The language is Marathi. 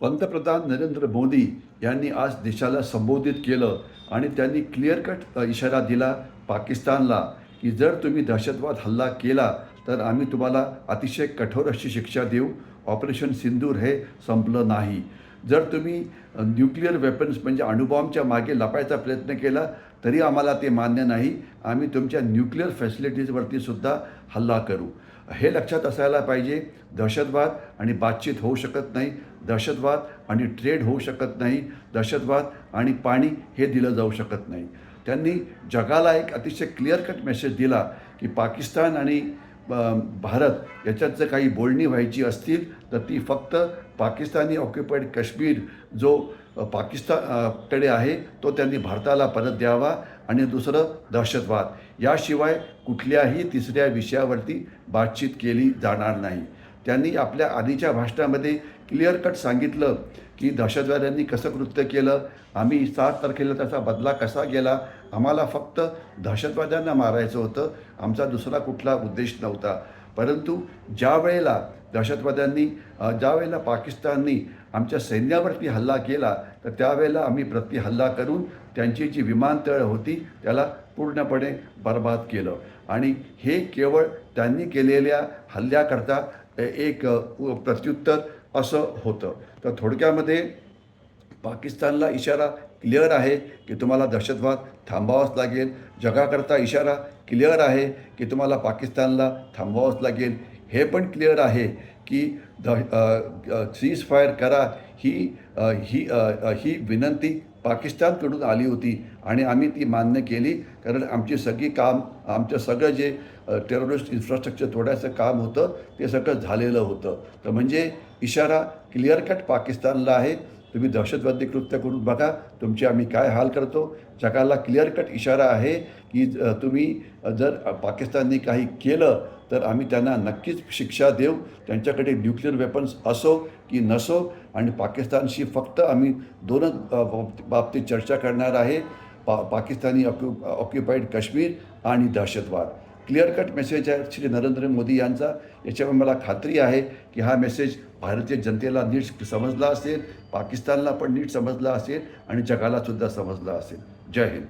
पंतप्रधान नरेंद्र मोदी यांनी आज देशाला संबोधित केलं आणि त्यांनी क्लिअर कट इशारा दिला पाकिस्तानला की जर तुम्ही दहशतवाद हल्ला केला तर आम्ही तुम्हाला अतिशय कठोर अशी शिक्षा देऊ. ऑपरेशन सिंदूर हे संपलं नाही. जर तुम्ही न्यूक्लिअर वेपन्स म्हणजे अणुबॉम्बच्या मागे लपायचा प्रयत्न केला तरी आम्हाला ते मान्य नाही. आम्ही तुमच्या न्यूक्लिअर फॅसिलिटीजवरती सुद्धा हल्ला करू. हे लक्षात असायला पाहिजे दहशतवाद आणि बातचीत होऊ शकत नाही दहशतवाद आणि ट्रेड होऊ शकत नाही दहशतवाद आणि पाणी हे दिलं जाऊ शकत नाही. त्यांनी जगाला एक अतिशय क्लिअर कट मेसेज दिला की पाकिस्तान आणि भारत याच्यात जर काही बोलणी व्हायची असतील तर ती फक्त पाकिस्तानी ऑक्युपाईड काश्मीर जो पाकिस्तानकडे आहे तो त्यांनी भारताला परत द्यावा आणि दुसरं दहशतवाद. याशिवाय कुठल्याही तिसऱ्या विषयावरती बातचीत केली जाणार नाही. त्यांनी आपल्या आधीच्या भाषणामध्ये क्लिअर कट सांगितलं की दहशतवाद्यांनी कसं कृत्य केलं आम्ही सात तारखेला त्याचा बदला कसा गेला आम्हाला फक्त दहशतवाद्यांना मारायचं होतं आमचा दुसरा कुठला उद्देश नव्हता. परंतु ज्या वेळेला दहशतवाद्यांनी ज्या वेळेला पाकिस्ताननी आमच्या सैन्यावरती हल्ला केला तर त्यावेळेला आम्ही प्रति हल्ला करून त्यांची जी विमानतळ होती त्याला पूर्णपणे बर्बाद केलं. आणि हे केवळ त्यांनी केलेल्या हल्ल्याकरता एक प्रत्युत्तर असं होतं. तर थोडक्यामध्ये पाकिस्तानला इशारा क्लिअर आहे की तुम्हाला दहशतवाद थांबावाच लागेल. जगाकरता इशारा क्लिअर आहे की तुम्हाला पाकिस्तानला थांबवावंच लागेल. हे पण क्लिअर आहे की द सीज फायर करा ही ही ही विनंती पाकिस्तानकडून आली होती आणि आम्ही ती मान्य केली. कारण आमची सगळी काम आमचं सगळं जे टेररिस्ट इन्फ्रास्ट्रक्चर तोडायचं काम होतं ते सगळं झालेलं होतं. तर म्हणजे इशारा क्लिअर कट पाकिस्तानला आहे. तुम्ही दहशतवादी कृत्य करून बघा तुमचे आम्ही काय हाल करतो. जगाला क्लिअर कट इशारा आहे की तुम्ही जर पाकिस्तानने पाकिस्ताननी काही केलं तर आम्ही त्यांना नक्कीच शिक्षा देऊ. त्यांच्याकडे न्यूक्लिअर वेपन्स असो की नसो आणि पाकिस्तानशी फक्त आम्ही दोनच बाब- बाबतीत चर्चा करणार आहे. पा पाकिस्तानी ऑक्यु ऑक्युपाईड काश्मीर आणि दहशतवाद. क्लिअर कट मेसेज आहे. श्री नरेंद्र मोदी यांचा. याच्यामुळे मला खात्री आहे की हा मेसेज भारतीय जनतेला नीट समजला असेल पाकिस्तानला पण नीट समजला असेल आणि जगालासुद्धा समजला असेल. जय हिंद.